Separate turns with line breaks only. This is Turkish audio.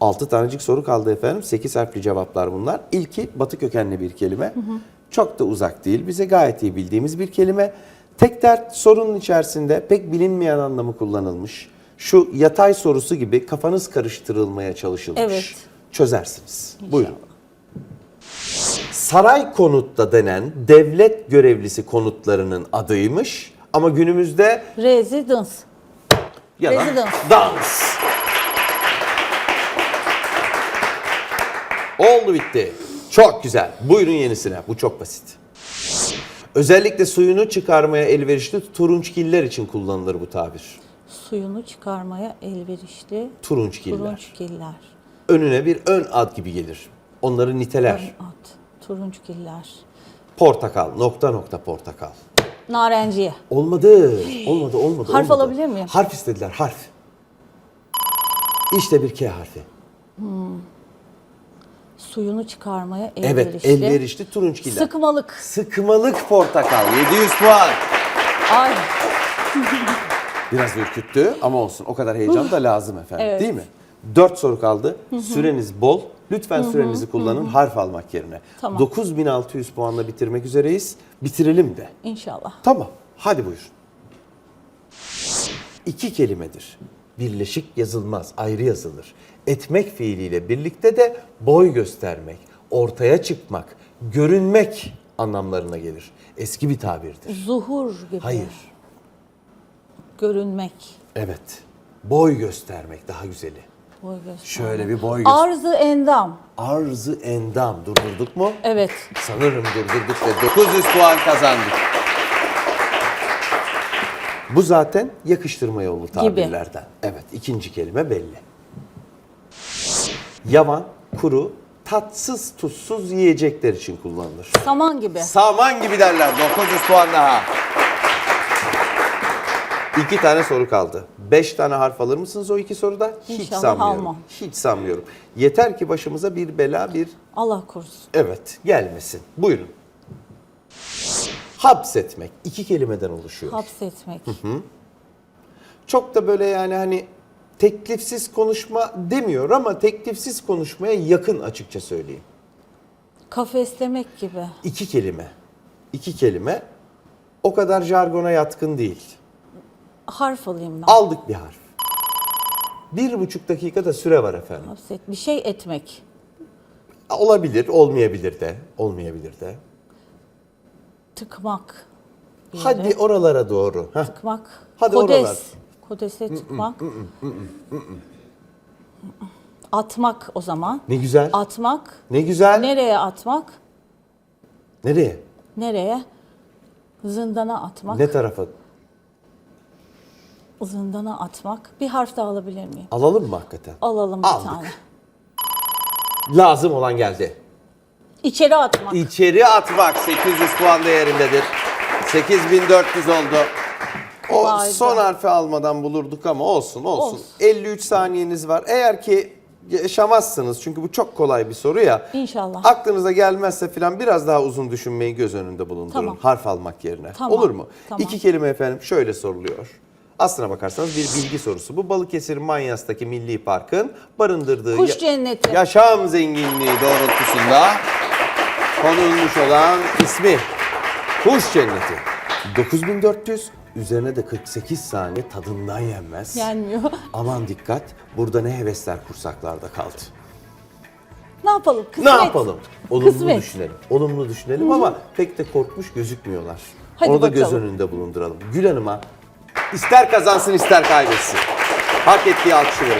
6 tanecik soru kaldı efendim. 8 harfli cevaplar bunlar. İlki batı kökenli bir kelime. Çok da uzak değil. Bize gayet iyi bildiğimiz bir kelime. Tek dert sorunun içerisinde pek bilinmeyen anlamı kullanılmış. Şu yatay sorusu gibi kafanız karıştırılmaya çalışılmış.
Evet.
Çözersiniz. Buyurun. Saray konutta denen devlet görevlisi konutlarının adıymış. Ama günümüzde
Residence.
yalan
Residence.
dans. Oldu bitti. Çok güzel. Buyurun yenisine. Bu çok basit. Özellikle suyunu çıkarmaya elverişli turunçgiller için kullanılır bu tabir.
Suyunu çıkarmaya elverişli
Turunçgiller.
turunçgiller.
Önüne bir ön ad gibi gelir. Onları niteler.
Ön at. Turunçgiller.
Portakal, nokta nokta portakal.
Narenciye.
Olmadı. Olmadı, olmadı.
Harf
olmadı.
alabilir miyim?
Harf istediler, harf. İşte bir K harfi.
Suyunu çıkarmaya elverişli.
Evet, elverişli turunçgiller.
Sıkmalık.
Sıkmalık portakal, 700 puan.
Ay.
Biraz ürküttü ama olsun. O kadar heyecan da lazım efendim.
Evet.
Değil mi? Dört soru kaldı. Süreniz bol. Lütfen sürenizi kullanın harf almak yerine.
Tamam.
9600 puanla bitirmek üzereyiz. Bitirelim de.
İnşallah.
Tamam. Hadi buyur. İki kelimedir. Birleşik yazılmaz, ayrı yazılır. Etmek fiiliyle birlikte de boy göstermek, ortaya çıkmak, görünmek anlamlarına gelir. Eski bir tabirdir.
Zuhur gibi.
Hayır.
Görünmek.
Evet. Boy göstermek daha güzeli.
Boy göstermek.
Şöyle bir boy göster.
Arzı endam.
Arzı endam. Durdurduk mu?
Evet.
Sanırım durdurduk ve 900 puan kazandık. Bu zaten yakıştırma yolu tabirlerden. Evet, ikinci kelime belli. Yavan, kuru, tatsız tuzsuz yiyecekler için kullanılır.
Saman gibi.
Saman gibi derler. 900 puan daha. İki tane soru kaldı. Beş tane harf alır mısınız o iki soruda? Hiç
İnşallah
sanmıyorum.
almam.
Hiç sanmıyorum. Yeter ki başımıza bir bela, bir
Allah korusun.
evet gelmesin. Buyurun. Hapsetmek iki kelimeden oluşuyor.
Hapsetmek.
Çok da böyle yani hani teklifsiz konuşma demiyor ama teklifsiz konuşmaya yakın açıkça söyleyeyim.
Kafeslemek gibi.
İki kelime. İki kelime o kadar jargona yatkın değil.
Harf alayım ben.
Aldık bir harf. Bir buçuk dakikada süre var efendim.
Hapset. Bir şey etmek.
Olabilir, olmayabilir de. Olmayabilir de.
Tıkmak. bir yere.
Hadi oralara doğru. Heh.
Tıkmak.
Hadi
Kodes.
oralar.
Kodese tıkmak. Atmak o zaman.
Ne güzel.
Atmak.
Ne güzel.
Nereye atmak?
Nereye?
Nereye? Zindana atmak.
Ne tarafa?
Zindana atmak. Bir harf daha alabilir miyim?
Alalım mı hakikaten?
Alalım bir
Aldık.
tane.
Lazım olan geldi.
İçeri atmak.
İçeri atmak 800 puan değerindedir. 8400 oldu. O
Kolaydı.
son harfi almadan bulurduk ama olsun olsun.
Olsun.
53 saniyeniz var. Eğer ki yaşamazsınız çünkü bu çok kolay bir soru ya.
İnşallah.
Aklınıza gelmezse falan biraz daha uzun düşünmeyi göz önünde bulundurun.
Tamam.
Harf almak yerine.
Tamam,
Olur mu?
tamam.
İki kelime efendim şöyle soruluyor. Aslına bakarsanız bir bilgi sorusu. Bu Balıkesir Manyas'taki Milli Park'ın barındırdığı
Kuş
ya-
cenneti.
yaşam zenginliği doğrultusunda konulmuş olan ismi Kuş Cenneti. 9400 üzerine de 48 saniye tadından yenmez.
Yenmiyor.
Aman dikkat burada ne hevesler kursaklarda kaldı.
Ne yapalım? Kısmet.
Ne yapalım? Olumlu
Kısmet.
düşünelim. Olumlu düşünelim ama pek de korkmuş gözükmüyorlar.
Hadi
Onu da göz
bakalım.
önünde bulunduralım. Gül Hanım'a ister kazansın ister kaybetsin. Hak ettiği alkışı verelim.